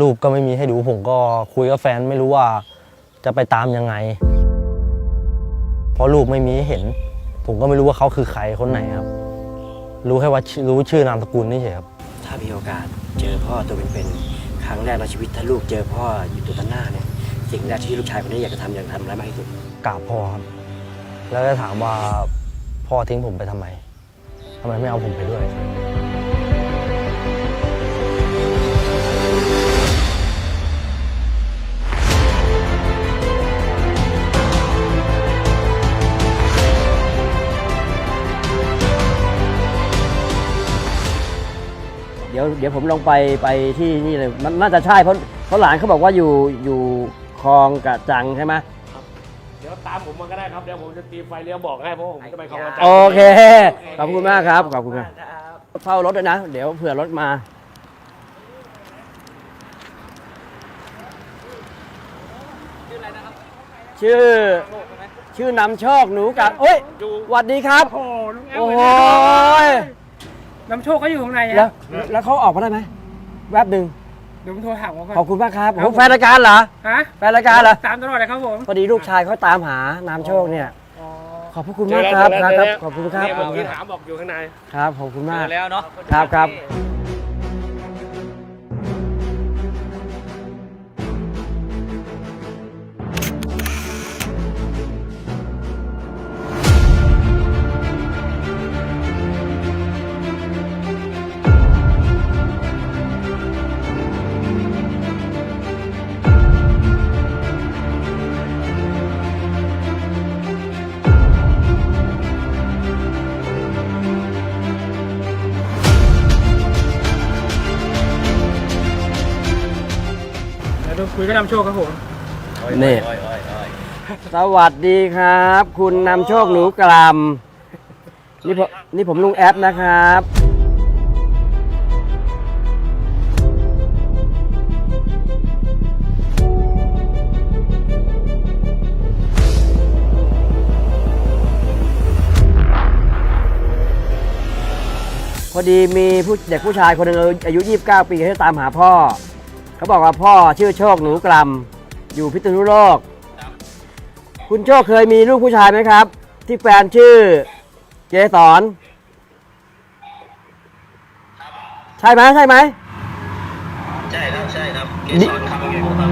รูปก็ไม่มีให้ดูผมก็คุยกับแฟนไม่รู้ว่าจะไปตามยังไง เพราะรูปไม่มีให้เห็น ผมก็ไม่รู้ว่าเขาคือใครคนไหนครับ รู้แค่ว่าชื่อรู้ชื่อนามสกุลนี่เฉยครับ ถ้ามีโอกาสเจอพ่อตัวเป็นๆครั้งแรกในชีวิตถ้าลูกเจอพ่ออยู่ตัวต่อหน้าเนี่ยสิ่งแรกที่ลูกชายคนนี้อยากจะทำอยากจะทำอะไรมากที่สุดกราบพ่อครับ แล้วก็ถามว่าพ่อทิ้งผมไปทำไมทำไมไม่เอาผมไปด้วย ดี๋ยวเดี๋ยวผมลงไปไปที่นี่เลยมันน่าจะใช่เพราะเพราะหลานเขาบอกว่าอยู่อยู่คลองกระจังใช่ไหมเดี๋ยวตามผมมาก็ได้ครับ เดี๋ยวผมจะตีไฟเลี้ยวบอกให้เพราะว่าผมจะไปคลองกระจังโอเค ขอบคุณมากครับ ขอบคุณครับเฝ้ารถด้วยนะ เดี๋ยวเผื่อรถมาชื่อชื่อนำโชคหนูกับเอ้ยสวัสดีครับ โอ้โห นกันยน้ำโชคก็อยู่ข้างในแล้วอะแล้วเขาออกมาได้ไหมแวบหนึ่งเดี๋ยวผมโทรถามเขาก่อน ขอบคุณมากครับครับโอ้แฟนรายการเหรอฮะแฟนรายการเหรอตามตลอดเลยครับผมพอดีลูกชายเขาตามหานามโชคเนี่ย อ๋อขอบพระคุณเจมาอกแล้วครับเจอคแล้รับวครับขอบคุณครับเนี่ยเมื่อกี้ถามบอกอยู่ข้างในครับขอบคุณมากแล้วเนาะ ครับครับ คุยกับน้ำโชคครับผมนี่ สวัสดีครับ คุณนำโชคหนูกลำนี่ผมนี่ผมลุงแอปนะครับ พอดีมีผู้เด็กผู้ชายคนหนึ่งอายุ 29 ปีเขาตามหาพ่อ เขาบอกว่าพ่อชื่อโชคหนูกลำอยู่พิษณุโลก คุณโชคเคยมีลูกผู้ชายไหมครับ ที่แฟนชื่อเจสอนใช่ไหมใช่ไหมใช่ครับใช่ครับเกนี่สรคำอยู่ครับ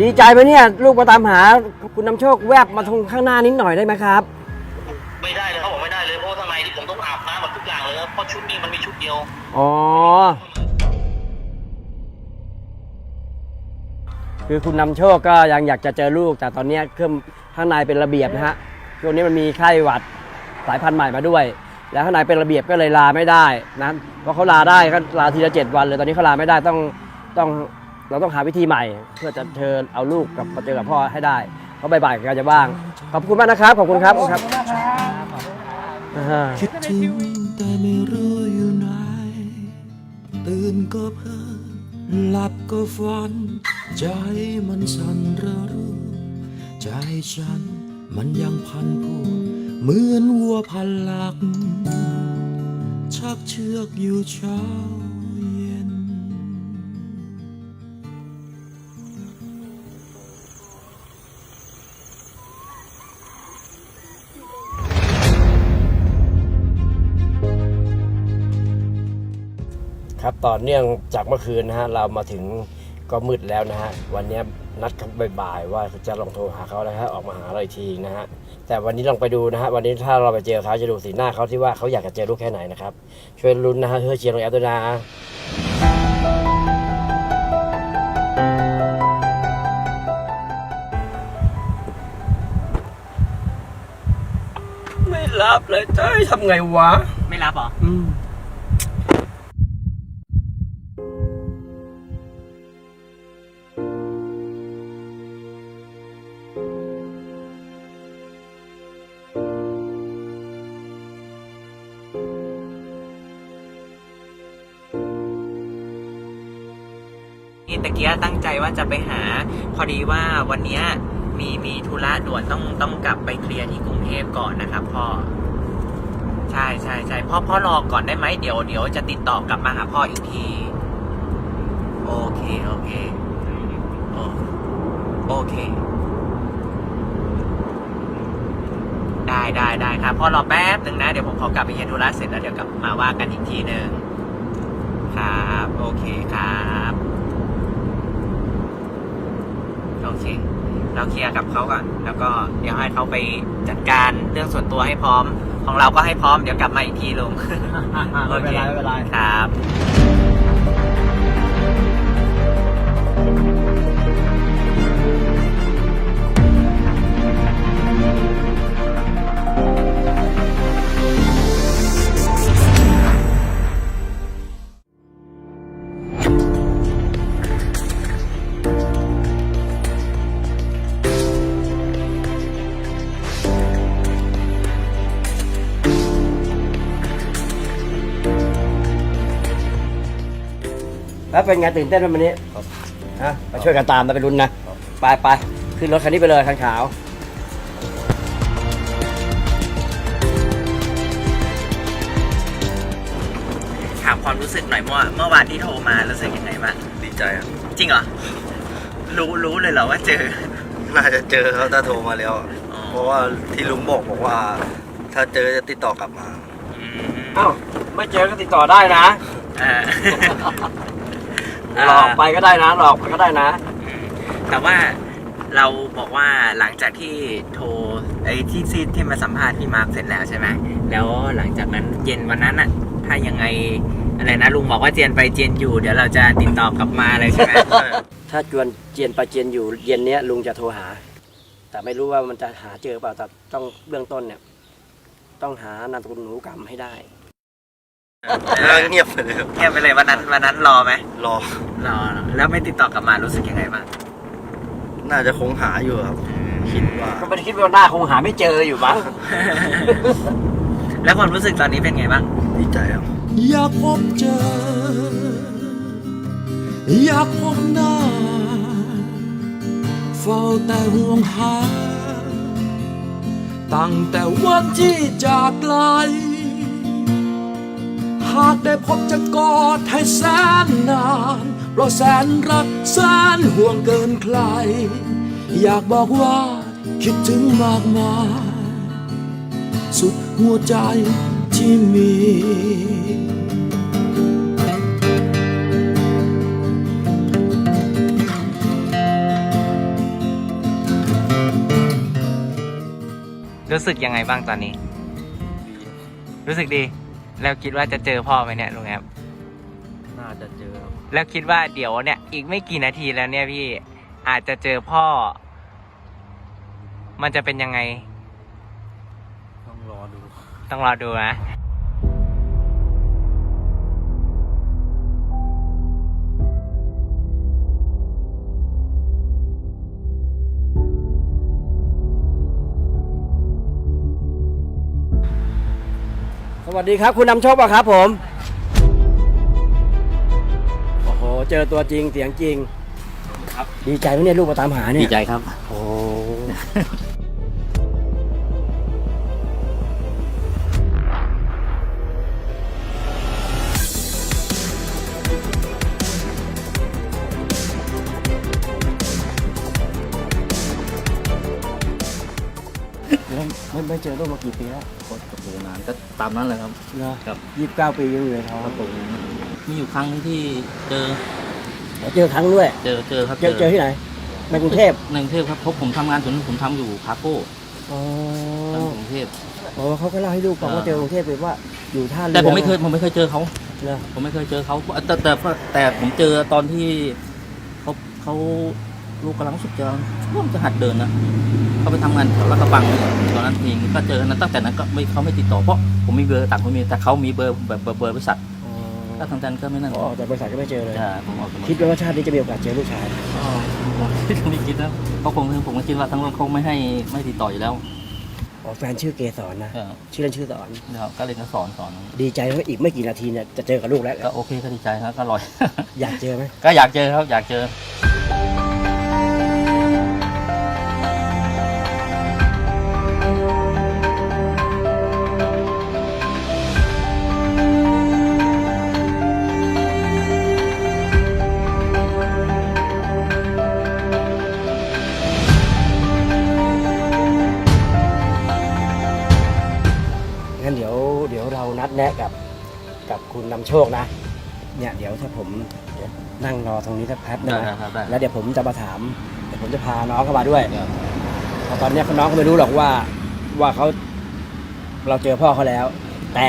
ดีใจไหมเนี่ย ลูกมาตามหาคุณนำโชคแวบมาตรงข้างหน้านิดหน่อยได้ไหมครับ ไม่ได้เลยเขาบอกไม่ได้เลยเพราะว่าทำไมที่ผมต้องอาบน้ เลยครับเพราะชุดนี้มันมีชุดเดียว อ๋อ คือคุณนำโชคก็ยังอยากจะเจอลูก แต่ตอนเนี้ยเครื่องข้างในเป็นระเบียบนะฮะช่วงนี้มันมีไข้หวัดสายพันธุ์ใหม่มาด้วย แล้วข้างในเป็นระเบียบก็เลยลาไม่ได้นะเพราะเขาลาได้ก็ลาทีละเจ็ดวันเลยตอนนี้เขาลาไม่ได้ต้องต้องเราต้องหาวิธีใหม่ เพื่อจะเชิญเอาลูกกลับมาเจอกับพ่อให้ได้เขาบ่ายๆก็จะว่าง ขอบคุณมากนะครับขอบคุณครับขอบคุณครับอ่าคิด ถึงแต่ไม่รู้อยู่ไหน ตื่นก็เพ้อหลับก็ฝัน ใจมันสั่นระรู้ ใจฉันมันยังพันผูกเหมือนวัวพันหลัก ชักเชือกอยู่เช้า ต่อเนื่องจากเมื่อคืนนะฮะเรามาถึงก็มืดแล้วนะฮะวันนี้นัดกันบ่ายๆว่าจะลองโทรหาเขาแล้วฮะออกมาหาเราอีกทีนะฮะแต่วันนี้ลองไปดูนะฮะวันนี้ถ้าเราไปเจอเขาจะดูสีหน้าเขาที่ว่าเขาอยากจะเจอลูกแค่ไหนนะครับช่วยลุ้นนะฮะช่วยเชียร์ลงแอปด้วยนะไม่รับเลยเจ้ยทำไงวะ ไม่รับเหรอ อืม กียตั้งใจว่าจะไปหา พอดีว่าวันนี้มีมีธุระด่วนต้องต้องกลับไปเคลียร์ที่กรุงเทพก่อนนะครับพ่อ ใช่ใช่ใช่พ่อพ่อรอก่อนได้ไหมเดี๋ยวเดี๋ยวจะติดต่อกลับมาหาพ่ออีกทีโอเคโอเคโอโอเค ได้ได้ได้ครับพ่อรอแป๊บหนึ่งนะ เดี๋ยวผมขอกลับไปเฮียธุระเสร็จแล้วเดี๋ยวกลับมาว่ากันอีกทีหนึ่งครับ โอเคครับ โอ เค เราเคลียร์กับเขาก่อน แล้วก็เดี๋ยวให้เขาไปจัดการเรื่องส่วนตัวให้พร้อม ของเราก็ให้พร้อม เดี๋ยวกลับมาอีกทีลุง ไม่เป็นไรไม่เป็นไร ครับ แล้วเป็นไงตื่นเต้นไหมวันนี้ฮะมาช่วยกันตามมาไปรุนนะไปไปขึ้นรถคันนี้ไปเลยคันขาวถามความรู้สึกหน่อยเมื่อเมื่อวานที่โทรมารู้สึกยังไงบ้างดีใจครับจริงเหรอรู้รู้เลยเหรอว่าเจอ น่าจะเจอเขาถ้าโทรมาแล้วอ๋อเพราะว่าที่ลุงบอกบอกว่า ถ้าเจอจะติดต่อกลับมาอืมเอ้าไม่เจอก็ติดต่อได้นะเออ หลอกไปก็ได้นะหลอกไปก็ได้นะอืมแต่ว่าเราบอกว่าหลังจากที่โทรไอ้ที่ที่ที่มาสัมภาษณ์พี่มาร์คเสร็จแล้วใช่ไหมแล้วหลังจากนั้นเย็นวันนั้นอะถ้ายังไงอะไรนะลุงบอกว่าเจียนไปเจียนอยู่ เดี๋ยวเราจะติดต่อกลับมาเลยใช่ไหมถ้าจวนเจียนไปเจียนอยู่เย็นเนี้ยลุงจะโทรหา แต่ไม่รู้ว่ามันจะหาเจอเปล่าแต่ต้องเบื้องต้นเนี่ย ต้องหานามสกุลหนูกรรมให้ได้ เงียบไปเลยเงียบไปเลยวันนั้นวันนั้นรอไหมรอ รอแล้วไม่ติดต่อกลับมารู้สึกยังไงบ้างน่าจะคงหาอยู่ครับ คิดว่า ก็ไม่ได้คิดว่าหน้าคงหาไม่เจออยู่บ้างแล้วความรู้สึกตอนนี้เป็นไงบ้างดีใจครับ อยากพบเจอ อยากพบหน้าเฝ้าแต่ห่วงหา ตั้งแต่วันที่จากไกลหากได้พบจะกอดให้แสนนานเพราะแสนรักแสนห่วงเกินใคร อยากบอกว่าคิดถึงมากมายสุดหัวใจที่มีรู้สึกยังไงบ้างตอนนี้ รู้สึกดี แล้วคิดว่าจะเจอพ่อไหมเนี่ยลุงแอมน่าจะเจอครับแล้วคิดว่าเดี๋ยวเนี่ย อีกไม่กี่นาทีแล้วเนี่ยพี่อาจจะเจอพ่อ มันจะเป็นยังไง ต้องรอดู ต้องรอดูนะ วัสดีครับ คุณนำโชคป่ะครับผม โอ้โห เจอตัวจริงเสียงจริง ครับ ดีใจไหมเนี่ยลูกมาตามหาเนี่ย ดีใจครับ โอ้ ไม่ไม่เจอลูกมากี่ปีแล้วโคตรกับนานก็ตามนั้นเลยครับเนาะครับ ยี่สิบเก้าปียังอยู่ในท้องครับผมมีอยู่ครั้งหนึงที่เจอเจอครั้งด้วย เจอเจอครับเจอเจอที่ไหนในกรุงเทพในกรุงเทพครับเพราะผมทำงานส่วนผมทำอยู่คาโก้อ๋อทำอยู่กรุงเทพ อ๋อเขาก็เล่าให้ลูกฟังว่าเจอกรุงเทพเลยว่าอยู่ท่าเรือแต่ผมไม่เคยผมไม่เคยเจอเขาเนอะผมไม่เคยเจอเขาแต่แต่แต่แต่ผมเจอตอนที่เขาเขาลูกกำลังรู้สึกจะ ร่วมจะหัดเดินนะเขาไปทำงานแถวลาดกระบังนี่แหละตอนนั้นเองก็เจอนั้นตั้งแต่นั้นก็ไม่เขาไม่ติดต่อเพราะผมมีเบอร์ต่างคนมีแต่เขามีเบอร์แบบเบอร์เบอร์บริษัทอ๋อก็ทางนั้นก็ไม่นั่นพอออกจากบริษัทก็ไม่เจอเลยใช่ผมออกจากคิดว่าชาตินี้จะมีโอกาสเจอลูกชายก็ไม่คิดนะเขาคงผมก็คิดว่าทั้งโลกเขาไม่ให้ไม่ติดต่ออยู่แล้วอ๋อแฟนชื่อเกสรนะเออชื่อเล่นชื่อสอนนะครับก็เลยก็สอนสอน ดีใจว่าอีกไม่กี่นาทีเนี่ยจะเจอกับลูกแล้วก็โอเคก็ดีใจครับก็อร่อย อยากเจอไหมก็อยากเจอครับอยากเจอ ดี๋ยวเดี๋ยวเรานัดแนะกับกับคุณนำโชคนะ เนี่ยเดี๋ยวถ้าผมเดี๋ยวนั่งรอตรงนี้สักแป๊บนึงได้นะครับได้ แล้วเดี๋ยวผมจะมาถามเดี๋ยวผมจะพาน้องเข้ามาด้วยเพราะตอนเนี้ยน้องเขาไม่รู้หรอกว่าว่าเขาเราเจอพ่อเขาแล้ว แต่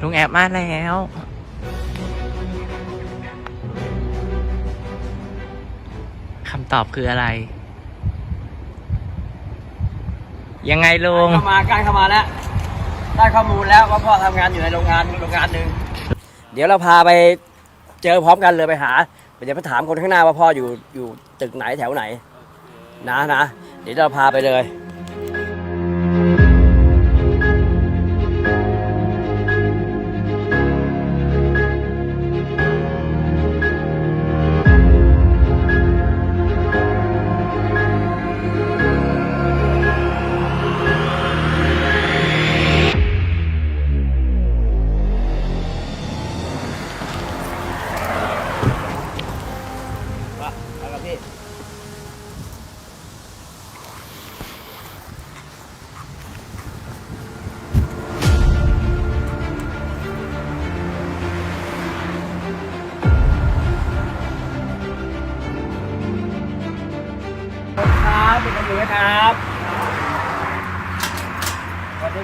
ลุงแอบมาแล้ว คำตอบคืออะไร ยังไงลุง เข้ามาใกล้เข้ามาแล้ว ได้ข้อมูลแล้วว่าพ่อทำงานอยู่ในโรงงานโรงงานหนึ่ง เดี๋ยวเราพาไปเจอพร้อมกันเลยไปหา เดี๋ยวไปถามคนข้างหน้าว่าพ่ออยู่อยู่ตึกไหนแถวไหน นะนะ เดี๋ยวเราพาไปเลย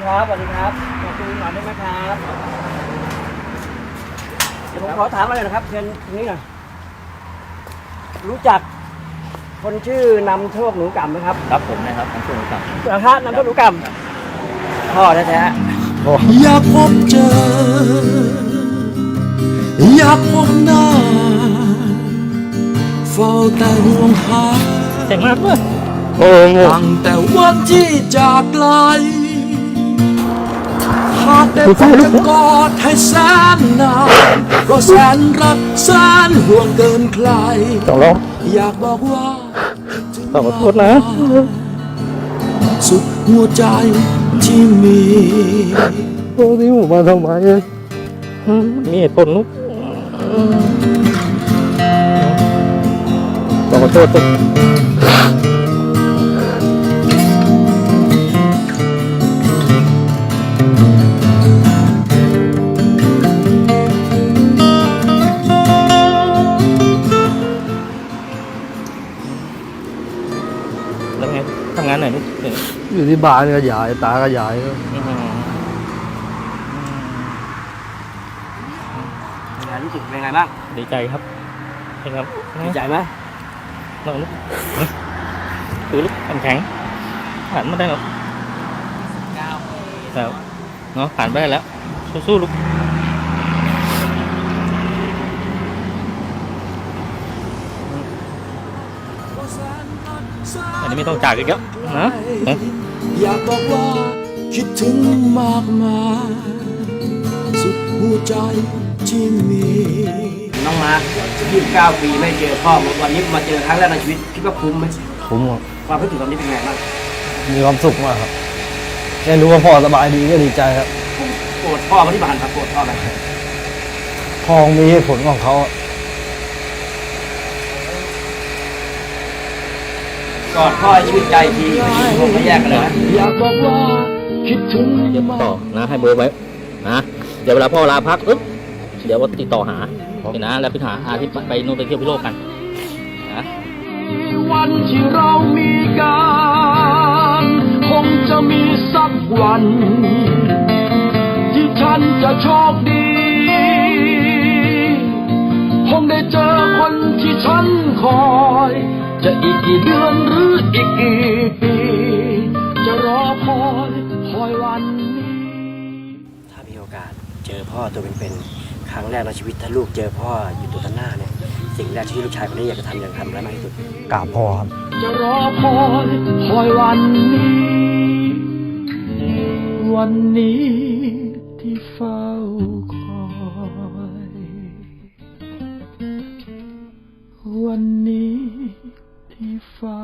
ครับสวัสดีครับขอบคุณหน่อยได้ไหมครับเดี๋ยวผมขอถามอะไรนะครับเชิญตรงนี้หน่อยรู้จักคนชื่อนำโชคหนูกำไหมครับครับผมนะครับของคุณครับเหรอครับนำโชคหนูกำพ่อแท้อยากพบเจอ อยากพบหน้าเฝ้าแต่ห่วงหาเจ๋งมากเลยตั้งแต่วันที่จากไกล หากได้พบจะกอดให้แสนนานเพราะแสนรักแสนห่วงเกินใคร ต้องร้องอยากบอกว่าต้องขอโทษนะ สุดหัวใจที่มีโอ้ที่ผมมาทำไมมีเหตุผลลูกต้องขอโทษ อยู่ที่บ้านก็ยายตาก็ยายก็ๆงานรู้สึกเป็นไงบ้างดีใจครับเห็นครับดีใจไหมนอนลูกคือลูกแข็งแข็งผ่านมาได้หรอกแล้วเนาะผ่านไปได้แล้วสู้ๆลูก อันนี้ไม่ต้องจากอีกแล้วนะนะอยากบอกว่าคิดถึงมากมายสุดหัวใจที่มีน้องมา29 ปีไม่เจอพ่อวันนี้มาเจอครั้งแรกในชีวิตคิดว่าคุ้มไหมผมอะความรู้สึกตอนนี้เป็นไงบ้างมีความสุขมากครับได้รู้ว่าพ่อสบายดีก็ดีใจครับโกรธพ่อมาที่บ้านครับโกรธพ่อไหมพ่อมีเหตุผลของเขาอะ กอดพ่อให้ชื่นใจทีผมไม่แยกกันเลยนะอยากบอกว่าคิดถึงเดี๋ยวมากต่อนะให้เบอร์ไว้นะเดี๋ยวเวลาพ่อลาพักปุ๊บเดี๋ยวว่าติดต่อหานี่นะ แล้วไปหาอาที่ไปนู่นไปเที่ยวพิโลกกันนะวันที่เรามีกันคงจะมีสักวัน ที่ฉันจะโชคดีคงได้เจอคนที่ฉันคอย จะอีกกี่เดือนหรืออีกกี่ปี จะรอคอยคอยวันนี้ ถ้ามีโอกาสเจอพ่อตัวเป็นๆครั้งแรกในชีวิตถ้าลูกเจอพ่ออยู่ตัวข้างหน้าเนี่ยสิ่งแรกที่ลูกชายคนนี้อยากจะทำอยากจะทำอะไรมากที่สุดกราบพ่อครับจะรอคอยคอยวันนี้ วันนี้ที่เฝ้าคอยวันนี้ ที่เฝ้า